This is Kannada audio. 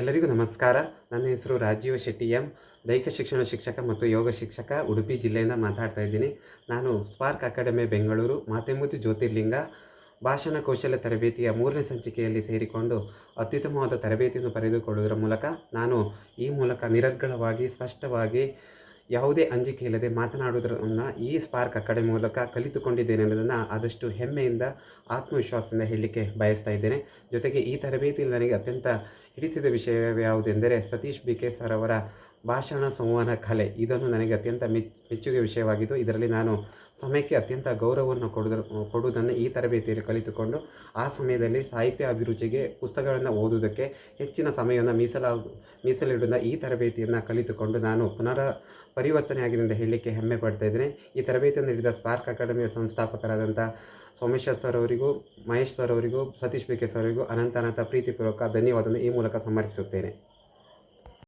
ಎಲ್ಲರಿಗೂ ನಮಸ್ಕಾರ. ನನ್ನ ಹೆಸರು ರಾಜೀವ್ ಶೆಟ್ಟಿ ಎಂ. ದೈಹಿಕ ಶಿಕ್ಷಣ ಶಿಕ್ಷಕ ಮತ್ತು ಯೋಗ ಶಿಕ್ಷಕ, ಉಡುಪಿ ಜಿಲ್ಲೆಯಿಂದ ಮಾತಾಡ್ತಾ ಇದ್ದೀನಿ. ನಾನು ಸ್ಪಾರ್ಕ್ ಅಕಾಡೆಮಿ, ಬೆಂಗಳೂರು, ಮಾತೆಮೂತಿ ಜ್ಯೋತಿರ್ಲಿಂಗ, ಭಾಷಣ ಕೌಶಲ್ಯ ತರಬೇತಿಯ ಮೂರನೇ ಸಂಚಿಕೆಯಲ್ಲಿ ಸೇರಿಕೊಂಡು ಅತ್ಯುತ್ತಮವಾದ ತರಬೇತಿಯನ್ನು ಪಡೆದುಕೊಳ್ಳುವುದರ ಮೂಲಕ ನಾನು ಈ ಮೂಲಕ ನಿರರ್ಗಳವಾಗಿ, ಸ್ಪಷ್ಟವಾಗಿ ಯಾವುದೇ ಅಂಜಿಕೆ ಇಲ್ಲದೆ ಮಾತನಾಡುವುದನ್ನು ಈ ಸ್ಪಾರ್ಕ್ ಅಕಾಡೆಮಿ ಮೂಲಕ ಕಲಿತುಕೊಂಡಿದ್ದೇನೆ ಅನ್ನೋದನ್ನು ಆದಷ್ಟು ಹೆಮ್ಮೆಯಿಂದ, ಆತ್ಮವಿಶ್ವಾಸದಿಂದ ಹೇಳಲಿಕ್ಕೆ ಬಯಸ್ತಾ ಇದ್ದೇನೆ. ಜೊತೆಗೆ ಈ ತರಬೇತಿಯಲ್ಲಿ ನನಗೆ ಅತ್ಯಂತ ಹಿಡಿಸಿದ ವಿಷಯ ಯಾವುದೆಂದರೆ ಸತೀಶ್ ಬಿ ಕೆ ಸರ್ ಅವರ ಭಾಷಣ ಸಂವಹನ ಕಲೆ ಇದನ್ನು ನನಗೆ ಅತ್ಯಂತ ಮೆಚ್ ಮೆಚ್ಚುಗೆ ವಿಷಯವಾಗಿದ್ದು, ಇದರಲ್ಲಿ ನಾನು ಸಮಯಕ್ಕೆ ಅತ್ಯಂತ ಗೌರವವನ್ನು ಕೊಡುವುದನ್ನು ಈ ತರಬೇತಿಯಲ್ಲಿ ಕಲಿತುಕೊಂಡು, ಆ ಸಮಯದಲ್ಲಿ ಸಾಹಿತ್ಯ ಅಭಿರುಚಿಗೆ ಪುಸ್ತಕಗಳನ್ನು ಓದುವುದಕ್ಕೆ ಹೆಚ್ಚಿನ ಸಮಯವನ್ನು ಮೀಸಲಾ ಮೀಸಲಿಡುವ ಈ ತರಬೇತಿಯನ್ನು ಕಲಿತುಕೊಂಡು ನಾನು ಪುನರ ಪರಿವರ್ತನೆಯಾಗಿದೆ ಎಂದು ಹೇಳಲಿಕ್ಕೆ ಹೆಮ್ಮೆ ಪಡ್ತಾ ಇದ್ದೇನೆ. ಈ ತರಬೇತಿಯನ್ನು ನೀಡಿದ ಸ್ಪಾರ್ಕ್ ಅಕಾಡೆಮಿಯ ಸಂಸ್ಥಾಪಕರಾದಂಥ ಸೋಮೇಶ್ವರ್ ಸರ್ ಅವರಿಗೂ, ಮಹೇಶ್ ಸರ್ ಅವರಿಗೂ, ಸತೀಶ್ ಬಿ ಕೆ ಸರ್ ಅವರಿಗೂ ಅನಂತ ಅನಂತ ಪ್ರೀತಿಪೂರ್ವಕ ಧನ್ಯವಾದವನ್ನು ಈ ಮೂಲಕ ಸಮರ್ಪಿಸುತ್ತೇನೆ